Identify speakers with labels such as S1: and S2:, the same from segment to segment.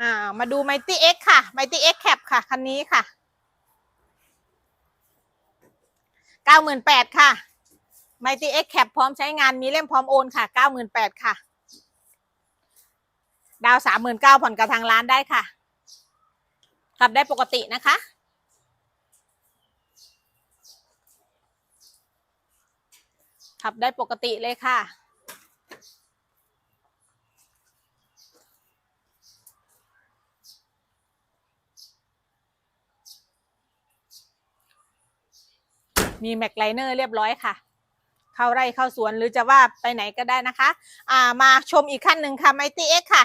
S1: อ่ามาดู Mighty X ค่ะ Mighty X Cap ค่ะ คันนี้ค่ะเก้าหมื่นแปดค่ะ Mighty X Cap พร้อมใช้งานมีเล่มพร้อมโอนค่ะเก้าหมื่นแปดค่ะ ดาวสามหมื่นเก้าผ่อนกับทางร้านได้ค่ะ ขับได้ปกตินะคะขับได้ปกติเลยค่ะ มีแม็กไลเนอร์เรียบร้อยค่ะ เข้าไร่เข้าสวนหรือจะว่าไปไหนก็ได้นะคะ อ่ามาชมอีกขั้นหนึ่งค่ะ Mighty X ค่ะ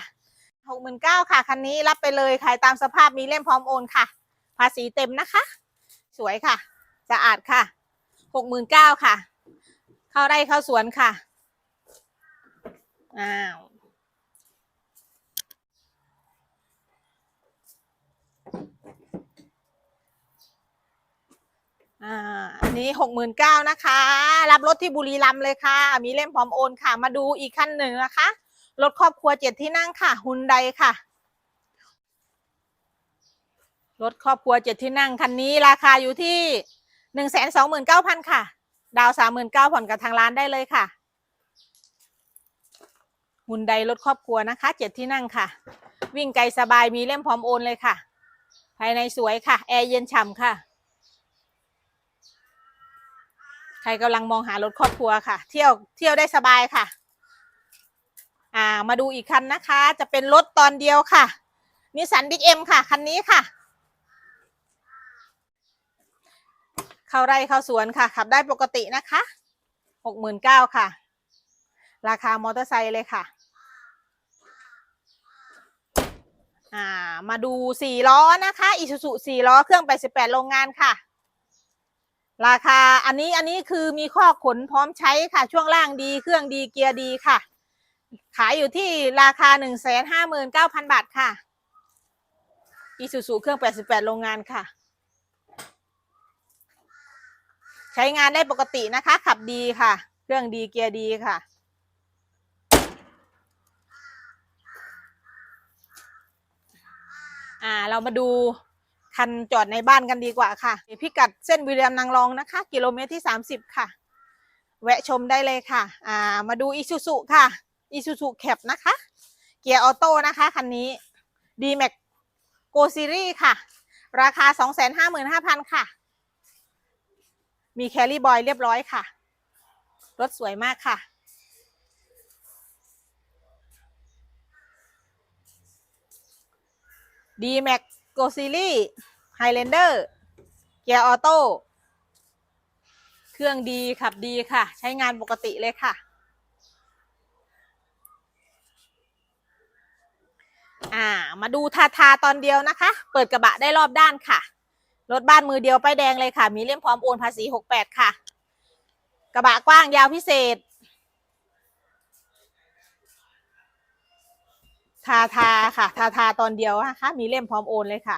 S1: หกหมื่นเก้าค่ะ คันนี้รับไปเลยขายตามสภาพมีเล่มพร้อมโอนค่ะ ภาษีเต็มนะคะ สวยค่ะสะอาดค่ะหกหมื่นเก้าค่ะ เข้าไร่เข้าสวนค่ะอ้าวอ่า อันนี้หกหมื่นเก้านะคะ รับรถที่บุรีรัมย์เลยค่ะ มีเล่มพร้อมโอนค่ะ มาดูอีกคันหนึ่งนะคะ รถครอบครัวเจ็ดที่นั่งค่ะฮุนไดค่ะ รถครอบครัวเจ็ดที่นั่งคันนี้ราคาอยู่ที่หนึ่งแสนสองหมื่นเก้าพันค่ะ ดาวสามหมื่นเก้าผ่อนกับทางร้านได้เลยค่ะฮุนไดรถครอบครัวนะคะเจ็ดที่นั่งค่ะ วิ่งไกลสบายมีเล่มพร้อมโอนเลยค่ะ ภายในสวยค่ะ แอร์เย็นฉ่ำค่ะ ใครกำลังมองหารถครอบครัวค่ะ เที่ยวเที่ยวได้สบายค่ะ อ่า มาดูอีกคันนะคะ จะเป็นรถตอนเดียวค่ะนิสสันบิ๊กเอ็มค่ะ คันนี้ค่ะ เข้าไร่เข้าสวนค่ะ ขับได้ปกตินะคะหกหมื่นเก้าค่ะ ราคามอเตอร์ไซค์เลยค่ะอ่ามาดูสี่ล้อนะคะ อิซูซุสี่ล้อ เครื่อง88โรงงานค่ะ ราคาอันนี้อันนี้คือมีข้อขนพร้อมใช้ค่ะ ช่วงล่างดีเครื่องดีเกียร์ดีค่ะ ขายอยู่ที่ราคาหนึ่งแสนห้าหมื่นเก้าพันบาทค่ะอีซูซูเครื่องแปดสิบแปดโรงงานค่ะ ใช้งานได้ปกตินะคะ ขับดีค่ะ เครื่องดีเกียร์ดีค่ะอ่าเรามาดู คันจอดในบ้านกันดีกว่าค่ะ พิกัดเส้นวิเรียมนางรองนะคะ กิโลเมตรที่ 30 ค่ะ แวะชมได้เลยค่ะ อ่า มาดูอีซูซุค่ะอีซูซุแคปนะคะ เกียร์ออโต้นะคะ คันนี้ d m a x Go Series ค่ะ ราคา 255,000 ค่ะ มีแคลรี่บอยเรียบร้อยค่ะ รถสวยมากค่ะ d m a x Go Series Highlander เกียร์ออโต้เครื่องดีขับดีค่ะ ใช้งานปกติเลยค่ะ อ่า มาดูทาทาตอนเดียวนะคะ เปิดกระบะได้รอบด้านค่ะ รถบ้านมือเดียวป้ายแดงเลยค่ะ มีเล่มพร้อมโอนภาษี 68 ค่ะ กระบะกว้างยาวพิเศษ ทาทาค่ะ ทาทาตอนเดียวนะคะ มีเล่มพร้อมโอนเลยค่ะ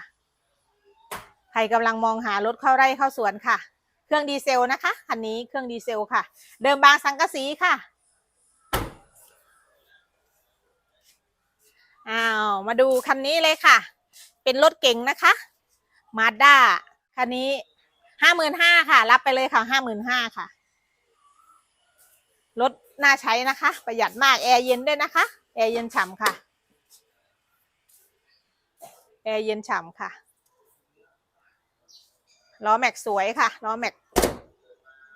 S1: ใครกำลังมองหารถเข้าไร่เข้าสวนค่ะ เครื่องดีเซลนะคะ คันนี้เครื่องดีเซลค่ะ เดิมบางสังกะสีค่ะ อ้าว มาดูคันนี้เลยค่ะ เป็นรถเก๋งนะคะ มาด้าคันนี้ห้าหมื่นห้าค่ะ รับไปเลยค่ะห้าหมื่นห้าค่ะ รถน่าใช้นะคะ ประหยัดมาก แอร์เย็นด้วยนะคะ แอร์เย็นฉ่ำค่ะ แอร์เย็นฉ่ำค่ะ ล้อแม็กสวยค่ะ ล้อแม็ก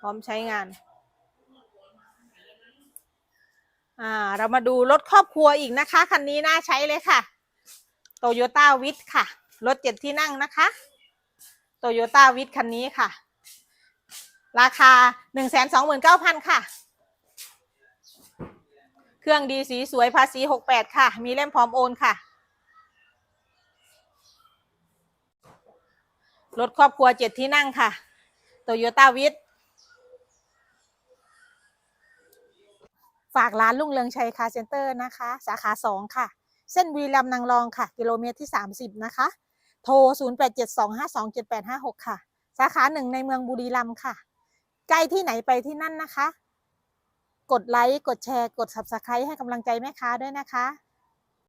S1: พร้อมใช้งาน อ่า เรามาดูรถครอบครัวอีกนะคะ คันนี้น่าใช้เลยค่ะ โตโยต้าวิทค่ะ รถเจ็ดที่นั่งนะคะ โตโยต้าวิทคันนี้ค่ะ ราคาหนึ่งแสนสองหมื่นเก้าพันค่ะ เครื่องดีสีสวยภาษีหกแปดค่ะ มีเล่มพร้อมโอนค่ะ รถครอบครัวเจ็ดที่นั่งค่ะโตโยต้าวิทฝากร้านลุงเรืองชัยคาเซ็นเตอร์นะคะ สาขาสองค่ะ เส้นวีรัมนางรองค่ะ กิโลเมตรที่ 30 นะคะ โทร 0872527856 ค่ะ สาขาหนึ่งในเมืองบุรีรัมย์ค่ะ ใกล้ที่ไหนไปที่นั่นนะคะ กดไลค์ กดแชร์ กด subscribe ให้กำลังใจแม่ค้าด้วยนะคะ